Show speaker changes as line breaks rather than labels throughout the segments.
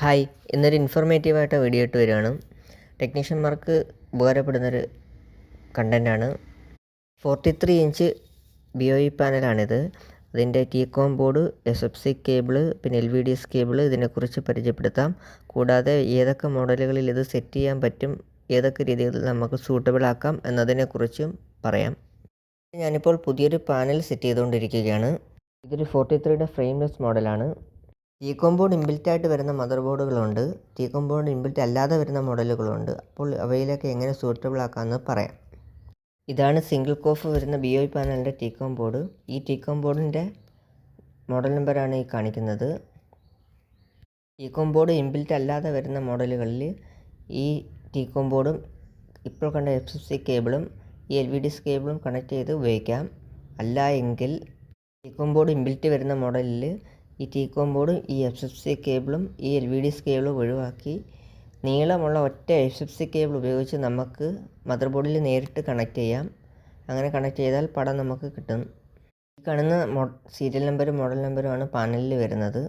Hi. ഇന്നൊരു ഇൻഫോർമേറ്റീവായിട്ട് video ഇട്ട് വരികയാണ്. ടെക്നീഷ്യന്മാർക്ക് ഉപകാരപ്പെടുന്നൊരു കണ്ടന്റാണ് forty three inch B O E പാനലാണിത് അതിന്റെ T con board S F C cable പിന്നെ L V D S cable ഇതിനെക്കുറിച്ച് പരിചയപ്പെടുത്താം. കൂടാതെ ഏതൊക്കെ മോഡലുകളിൽ ഇത് സെറ്റ് ചെയ്യാൻ പറ്റും ഏതൊക്കെ രീതിയിൽ നമുക്ക് സൂട്ടബിൾ ആക്കാം എന്നതിനെക്കുറിച്ചും പറയാം. ഞാനിപ്പോൾ പുതിയൊരു പാനൽ സെറ്റ് ചെയ്തുകൊണ്ടിരിക്കുകയാണ്. ഇതൊരു ഫോർട്ടി ത്രീയുടെ ഫ്രെയിംലെസ് മോഡലാണ് ടീകോം കോമ്പൗണ്ട് ഇൻബിൽറ്റ് ആയിട്ട് വരുന്ന മദർ ബോർഡുകളുണ്ട് ടി കോമ്പൗണ്ട് ഇൻബിൽറ്റ് അല്ലാതെ വരുന്ന മോഡലുകളുണ്ട് അപ്പോൾ അവയിലൊക്കെ എങ്ങനെ സൂട്ടബിൾ ആക്കാമെന്ന് പറയാം. ഇതാണ് സിംഗിൾ കോഫ് വരുന്ന ബി ഒ പാനലിന്റെ ടി കോമ്പോർഡ് ഈ ടി കോമ്പോർഡിന്റെ മോഡൽ നമ്പറാണ് ഈ കാണിക്കുന്നത്. ടി കോമ്പോർഡ് ഇൻബിൽറ്റ് അല്ലാതെ വരുന്ന മോഡലുകളിൽ ഈ ടി കോമ്പോർഡും ഇപ്പോൾ കണ്ട എഫ് എഫ് സി കേബിളും ഈ എൽ വി ഡി കേബിളും കണക്ട് ചെയ്ത് ഉപയോഗിക്കാം. അല്ല എങ്കിൽ ടി കോമ്പോർഡ് ഇൻബിൽറ്റ് വരുന്ന മോഡലിൽ ഈ ടീകോം ബോർഡും ഈ എഫ് എഫ് സി കേബിളും ഈ എൽ വി ഡി കേബിളും ഒഴിവാക്കി നീളമുള്ള ഒറ്റ എഫ് എഫ് സി കേബിൾ ഉപയോഗിച്ച് നമുക്ക് മദർ ബോർഡിൽ നേരിട്ട് കണക്ട് ചെയ്യാം. അങ്ങനെ കണക്ട് ചെയ്താൽ പടം നമുക്ക് കിട്ടും. ഈ കാണുന്ന മോ സീരിയൽ നമ്പറും മോഡൽ നമ്പറുമാണ് പാനലിൽ വരുന്നത്.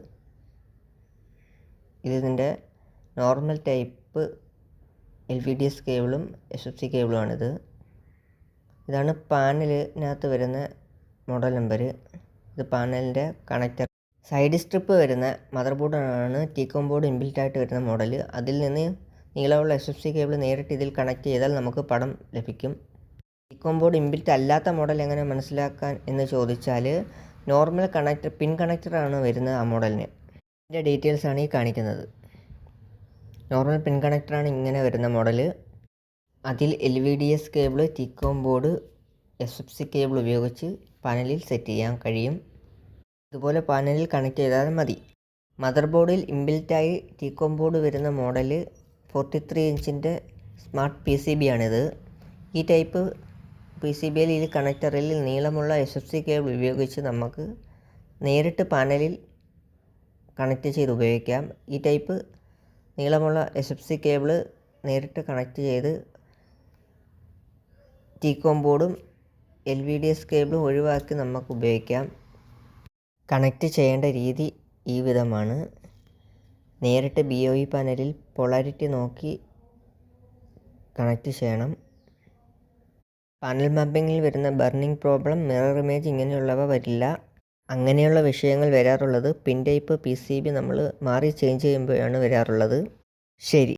ഇതിന്റെ normal type L V D S കേബിളും S F C കേബിളുമാണിത്. ഇതാണ് പാനലിനകത്ത് വരുന്ന മോഡൽ നമ്പർ ഇത് പാനലിന്റെ കണക്റ്റർ സൈഡ് സ്ട്രിപ്പ് വരുന്ന മദർ ബോർഡാണ് ടീകോം ബോർഡ് ഇൻബിൽറ്റ് ആയിട്ട് വരുന്ന മോഡൽ. അതിൽ നിന്ന് നീളമുള്ള എസ് എഫ് സി കേബിൾ നേരിട്ട് ഇതിൽ കണക്ട് ചെയ്താൽ നമുക്ക് പടം ലഭിക്കും. ടീകോം ബോർഡ് ഇൻബിൽറ്റ് അല്ലാത്ത മോഡൽ എങ്ങനെ മനസ്സിലാക്കാൻ എന്ന് ചോദിച്ചാൽ നോർമൽ കണക്ടർ പിൻ കണക്ടറാണ് വരുന്നത് ആ മോഡലിന്. ഇതിന്റെ ഡീറ്റെയിൽസ് ആണ് ഈ കാണിക്കുന്നത്. നോർമൽ പിൻ കണക്ടറാണ് ഇങ്ങനെ വരുന്ന മോഡൽ. അതിൽ L V D S cable T con board S F C cable ഉപയോഗിച്ച് പാനലിൽ സെറ്റ് ചെയ്യാൻ കഴിയും. ഇതുപോലെ പാനലിൽ കണക്ട് ചെയ്താൽ മതി. മദർ ബോർഡിൽ ഇൻബിൽറ്റായി ടീകോം ബോർഡ് വരുന്ന മോഡൽ ഫോർട്ടി ത്രീ ഇഞ്ചിന്റെ സ്മാർട്ട് പി സി ബി ആണിത്. ഈ ടൈപ്പ് പി സി ബിയിൽ ഈ കണക്ടറിൽ നീളമുള്ള എസ് എഫ് സി കേബിൾ ഉപയോഗിച്ച് നമുക്ക് നേരിട്ട് പാനലിൽ കണക്റ്റ് ചെയ്ത് ഉപയോഗിക്കാം. ഈ ടൈപ്പ് നീളമുള്ള എസ് എഫ് സി കേബിൾ നേരിട്ട് കണക്റ്റ് ചെയ്ത് ടീകോം ബോർഡും എൽ വി ഡി എസ് കേബിളും ഒഴിവാക്കി നമുക്ക് ഉപയോഗിക്കാം. കണക്റ്റ് ചെയ്യേണ്ട രീതി ഈ വിധമാണ്. നേരിട്ട് ബി ഒ ഇ പാനലിൽ പൊളാരിറ്റി നോക്കി കണക്റ്റ് ചെയ്യണം. പാനൽ മാപ്പിങ്ങിൽ വരുന്ന ബർണിംഗ് പ്രോബ്ലം മിറർ ഇമേജ് ഇങ്ങനെയുള്ളവ വരില്ല. അങ്ങനെയുള്ള വിഷയങ്ങൾ വരാറുള്ളത് pin type P C B നമ്മൾ മാറി ചേഞ്ച് ചെയ്യുമ്പോഴാണ് വരാറുള്ളത്. ശരി.